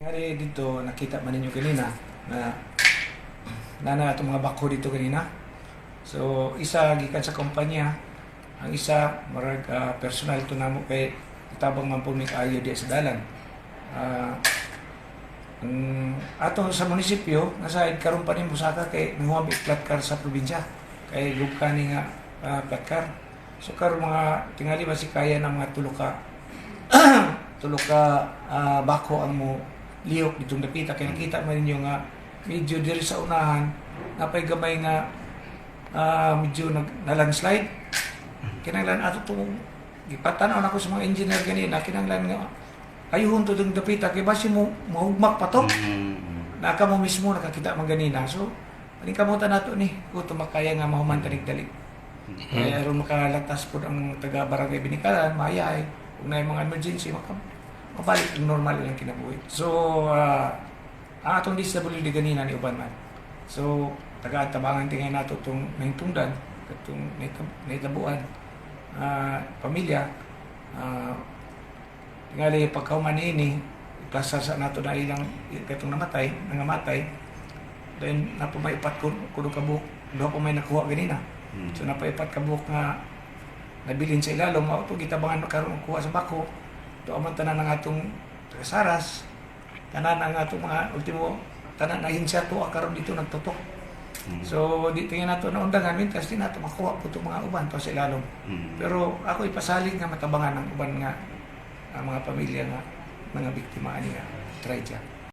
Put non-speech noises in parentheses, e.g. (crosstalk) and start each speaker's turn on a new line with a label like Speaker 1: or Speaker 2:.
Speaker 1: Hari dito, nakita man ninyo kanina na nana itong mga bako dito kanina. So, isa gikan sa kumpanya, ang isa marag ah, personal to namo kay tabang man po ni kaayo sa dalan. Ah, ang ato sa munisipyo, nasa karon pa ni Busaka kay nanguhabi flat car sa probinsya. Kay gugka ni nga ah, flat car. So karon mga tingali ba si kaya ng mga tulo ka (clears throat) ah, bako ang mo liyok ditong dapita kay nakita man ninyo nga medyo diri sa unahan napay gamay nga ah, medyo nag na-landslide. Kinanglan ato to gipatanaw na ko sa mga engineer ganina kinanglan nga ayuhon to dong dapita kay basi mo mahugmak pa to.
Speaker 2: Mm.
Speaker 1: naka mo mismo nakakita man ganina. So ani kamutan nato ni kung tumakaya nga mahuman tanig dali. Kaya aron makalatas po ang taga barangay binikalan mayay kung na mga emergency maka mabalik ang normal lang kinabuhi. So ah, ang atong DSWD ganina ni uban man. So taga tabangan tingay nato tong nahintungdan katong naitabuan ah pamilya. Ah tingali pagkauman ini klasa sa nato na ilang katong namatay nangamatay. Then napumaipat ko kuno ka buok do pa may nakuha ganina.
Speaker 2: Mm.
Speaker 1: So napaipat ka buhok nga nabilin sa ilalom, mao to gitabangan makaroon kuha sa bako. To aman tanan ng atong saras. Tanan ang atong mga ultimo tanan na hinsya to karon dito nagtutok.
Speaker 2: Mm.
Speaker 1: So di tingin nato na undangan mintas di nato makuha po itong mga uban to sa ilalom.
Speaker 2: Mm.
Speaker 1: Pero ako ipasalig nga matabangan ng uban nga ang mga pamilya nga mga biktima ani nga tragedya.